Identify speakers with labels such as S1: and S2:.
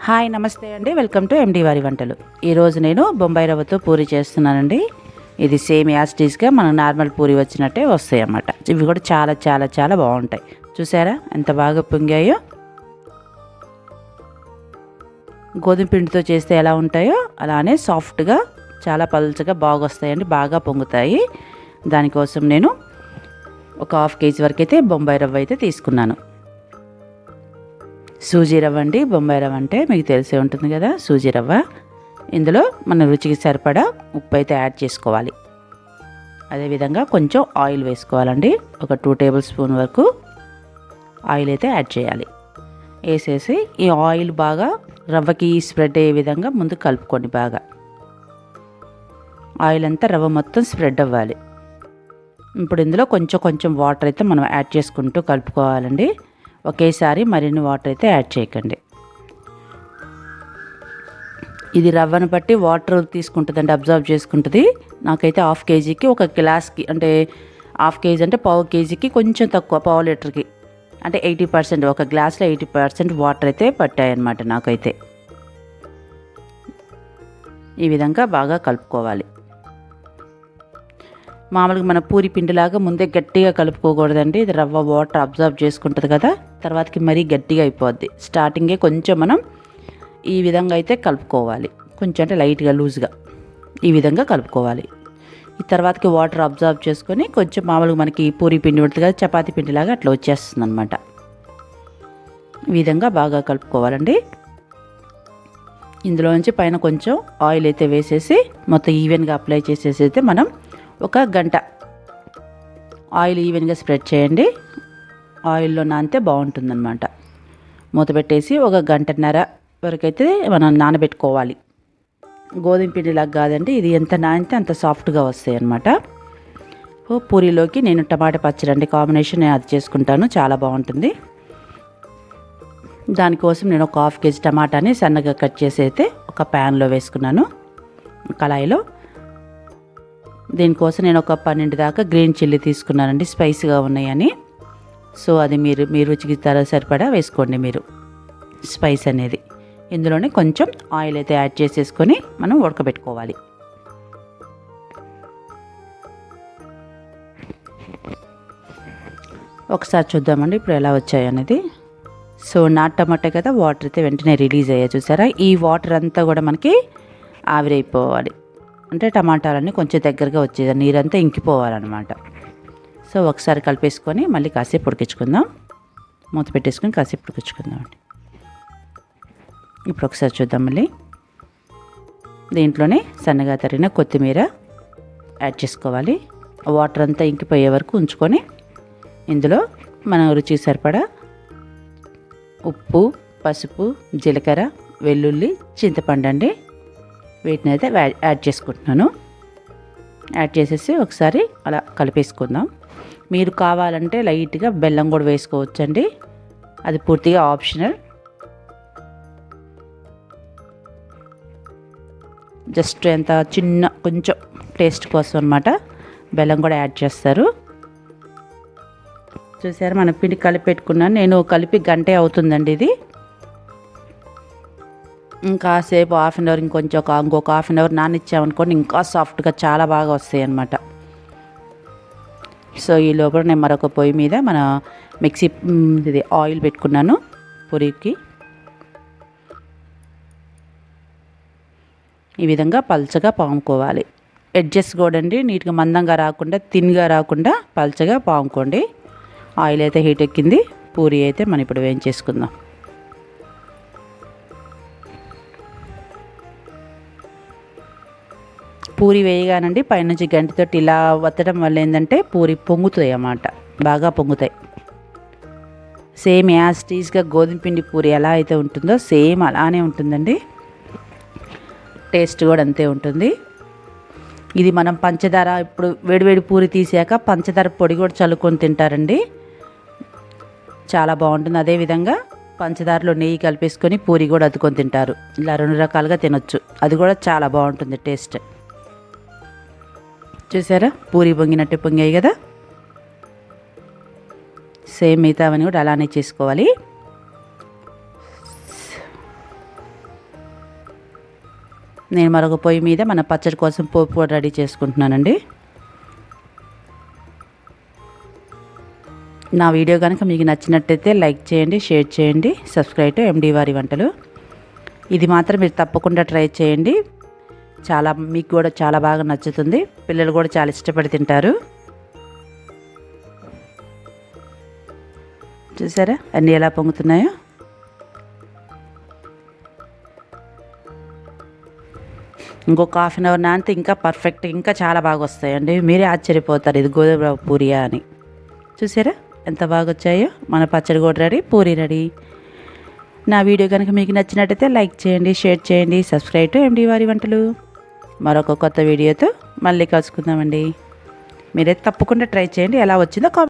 S1: Hi నమస్తే అండి. Welcome to MD వారి వంటలు. ఈరోజు నేను బొంబాయి రవ్వతో పూరి చేస్తున్నానండి. ఇది సేమ్ యాస్టీస్గా మన నార్మల్ పూరి వచ్చినట్టే వస్తాయి అన్నమాట ఇవి కూడా చాలా చాలా చాలా బాగుంటాయి. చూసారా? ఎంత బాగా పొంగాయో. గోధుమ పిండితో చేస్తే ఎలా ఉంటాయో అలానే సాఫ్ట్గా చాలా పలుచగా బాగా వస్తాయండి బాగా పొంగుతాయి. దానికోసం నేను ఒక హాఫ్ కేజీ వరకు అయితే బొంబాయి రవ్వ అయితే తీసుకున్నాను. సూజీ రవ్వ అండి బొంబాయి రవ్వ అంటే మీకు తెలిసే ఉంటుంది కదా సూజీ రవ్వ. ఇందులో మన రుచికి సరిపడా ఉప్పు అయితే యాడ్ చేసుకోవాలి. అదేవిధంగా కొంచెం ఆయిల్ వేసుకోవాలండి ఒక టూ టేబుల్ స్పూన్ వరకు ఆయిల్ అయితే యాడ్ చేయాలి. వేసేసి ఈ ఆయిల్ బాగా రవ్వకి స్ప్రెడ్ అయ్యే విధంగా ముందు కలుపుకోండి బాగా. ఆయిల్ అంతా రవ్వ మొత్తం స్ప్రెడ్ అవ్వాలి. ఇప్పుడు ఇందులో కొంచెం కొంచెం వాటర్ అయితే మనం యాడ్ చేసుకుంటూ కలుపుకోవాలండి. ఒకేసారి మరిన్ని వాటర్ అయితే యాడ్ చేయకండి. ఇది రవ్వను బట్టి వాటర్ తీసుకుంటుందండి అబ్జర్వ్ చేసుకుంటుంది. నాకైతే హాఫ్ కేజీకి ఒక గ్లాస్కి అంటే హాఫ్ కేజీ అంటే పావు కేజీకి కొంచెం తక్కువ పావు లీటర్కి. అంటే ఎయిటీ పర్సెంట్ ఒక గ్లాస్లో ఎయిటీ పర్సెంట్ వాటర్ అయితే పట్టాయన్నమాట నాకైతే. ఈ విధంగా బాగా కలుపుకోవాలి. మామూలుగా మన పూరి పిండిలాగా ముందే గట్టిగా కలుపుకోకూడదండి. ఇది రవ్వ వాటర్ అబ్జర్వ్ చేసుకుంటుంది కదా. తర్వాతకి మరీ గట్టిగా అయిపోద్ది. స్టార్టింగే కొంచెం మనం ఈ విధంగా అయితే కలుపుకోవాలి. కొంచెం అంటే లైట్గా లూజ్గా ఈ విధంగా కలుపుకోవాలి. ఈ తర్వాతకి వాటర్ అబ్జర్వ్ చేసుకొని కొంచెం మామూలుగా మనకి పూరి పిండి ఉంటుంది కదా చపాతి పిండిలాగా అట్లా వచ్చేస్తుంది అనమాట ఈ విధంగా బాగా కలుపుకోవాలండి. ఇందులో నుంచి పైన కొంచెం ఆయిల్ అయితే వేసేసి మొత్తం ఈవెన్గా అప్లై చేసేసి అయితే మనం ఒక గంట ఆయిల్ ఈవెన్గా స్ప్రెడ్ చేయండి. ఆయిల్లో నానితే బాగుంటుందన్నమాట. మూత పెట్టేసి ఒక గంటన్నర వరకు అయితే మనం నానబెట్టుకోవాలి. గోధుమ పిండిలాగా కాదండి ఇది ఎంత నానితే అంత సాఫ్ట్గా వస్తాయి అన్నమాట పూరిలోకి పూరీలోకి నేను టమాటా పచ్చడి అండి కాంబినేషన్ నేను అది చేసుకుంటాను చాలా బాగుంటుంది. దానికోసం నేను ఒక హాఫ్ కేజీ టమాటాని సన్నగా కట్ చేసి అయితే ఒక ప్యాన్లో వేసుకున్నాను కళాయిలో. దీనికోసం నేను ఒక పన్నెండు దాకా గ్రీన్ చిల్లీ తీసుకున్నానండి స్పైసీగా ఉన్నాయని. సో అది మీరు మీ రుచికి తర సరిపడా వేసుకోండి మీరు. స్పైస్ అనేది. ఇందులోనే కొంచెం ఆయిల్ అయితే యాడ్ చేసేసుకొని మనం ఉడకబెట్టుకోవాలి. ఒకసారి చూద్దామండి ఇప్పుడు ఎలా వచ్చాయి అనేది. సో నా టమాటా కదా వాటర్ అయితే వెంటనే రిలీజ్ అయ్యాయి చూసారా? ఈ వాటర్ అంతా కూడా మనకి ఆవిరైపోవాలి. అంటే టమాటాలన్నీ కొంచెం దగ్గరగా వచ్చేది నీరంతా ఇంకిపోవాలన్నమాట. సో ఒకసారి కలిపేసుకొని మళ్ళీ కాసేపు ఉడికించుకుందాం. మూత పెట్టేసుకొని కాసేపు ఉడికించుకుందాం అండి. ఇప్పుడు ఒకసారి చూద్దాం మళ్ళీ. దీంట్లోనే సన్నగా తరిగిన కొత్తిమీర యాడ్ చేసుకోవాలి. వాటర్ అంతా ఇంకిపోయే వరకు ఉంచుకొని ఇందులో మన రుచికి సరిపడా ఉప్పు పసుపు జీలకర్ర వెల్లుల్లి చింతపండు అండి. వీటిని అయితే యాడ్ చేసుకుంటున్నాను. యాడ్ చేసేసి ఒకసారి అలా కలిపేసుకుందాం. మీరు కావాలంటే లైట్గా బెల్లం కూడా వేసుకోవచ్చండి. అది పూర్తిగా ఆప్షనల్. జస్ట్ ఎంత చిన్న కొంచెం టేస్ట్ కోసం అనమాట బెల్లం కూడా యాడ్ చేస్తారు. చూసారు మన పిండి కలిపి పెట్టుకున్నాను. నేను కలిపి గంటే అవుతుందండి ఇది. ఇంకాసేపు హాఫ్ అన్ అవర్ ఇంకొంచెం ఒక ఇంకొక హాఫ్ అన్ అవర్ నానిచ్చామనుకోండి ఇంకా సాఫ్ట్గా చాలా బాగా వస్తాయి అన్నమాట సో ఈ లోపల నేను మరొక పొయ్యి మీద మన మిక్సీ ఇది ఆయిల్ పెట్టుకున్నాను పూరికి ఈ విధంగా పల్చగా పాముకోవాలి. ఎడ్జెస్ కూడా అండి నీట్గా మందంగా రాకుండా తిన్గా రాకుండా పల్చగా పాముకోండి. ఆయిల్ అయితే హీట్ ఎక్కింది పూరి అయితే మనం ఇప్పుడు వేయించేసుకుందాం. పూరి వేయగానండి పైనుంచి గంటితోటి ఇలా వత్తడం వల్ల ఏంటంటే పూరి పొంగుతాయి అన్నమాట బాగా పొంగుతాయి. సేమ్ యాస్టీస్గా గోధుమ పిండి పూరి ఎలా అయితే ఉంటుందో సేమ్ అలానే ఉంటుందండి. టేస్ట్ కూడా అంతే ఉంటుంది. ఇది మనం పంచదార ఇప్పుడు వేడివేడి పూరి తీసాక పంచదార పొడి కూడా చల్లుకొని తింటారండి. చాలా బాగుంటుంది. అదేవిధంగా పంచదారలో నెయ్యి కలిపేసుకొని పూరి కూడా అద్దుకొని తింటారు. ఇలా రెండు రకాలుగా తినొచ్చు. అది కూడా చాలా బాగుంటుంది టేస్ట్. చూసారా? పూరి పొంగినట్టు పొంగాయి కదా? సేమ్ మిగతావని కూడా అలానే చేసుకోవాలి. నేను మరొక పొయ్యి మీద మన పచ్చడి కోసం పోపు కూడా రెడీ చేసుకుంటున్నానండి. నా వీడియో కనుక మీకు నచ్చినట్టయితే లైక్ చేయండి షేర్ చేయండి సబ్స్క్రైబ్ టు ఎండి వారి వంటలు. ఇది మాత్రం మీరు తప్పకుండా ట్రై చేయండి. చాలా మీకు కూడా చాలా బాగా నచ్చుతుంది. పిల్లలు కూడా చాలా ఇష్టపడి తింటారు. చూసారా? అన్నీ ఎలా పొంగుతున్నాయో? ఇంకొక హాఫ్ అన్ అవర్ నానితే ఇంకా పర్ఫెక్ట్ ఇంకా చాలా బాగా వస్తాయండి. మీరే ఆశ్చర్యపోతారు ఇది గోధుమ పూరియా అని. చూసారా? ఎంత బాగా వచ్చాయో? మన పచ్చడి కూడా రెడీ పూరి రెడీ. నా వీడియో కనుక మీకు నచ్చినట్టయితే లైక్ చేయండి షేర్ చేయండి సబ్స్క్రైబ్ టు ఎండి వారి వంటలు. మరొక కొత్త వీడియోతో మళ్ళీ కలుసుకుందామండి. మీరైతే తప్పకుండా ట్రై చేయండి. ఎలా వచ్చిందో కామెంట్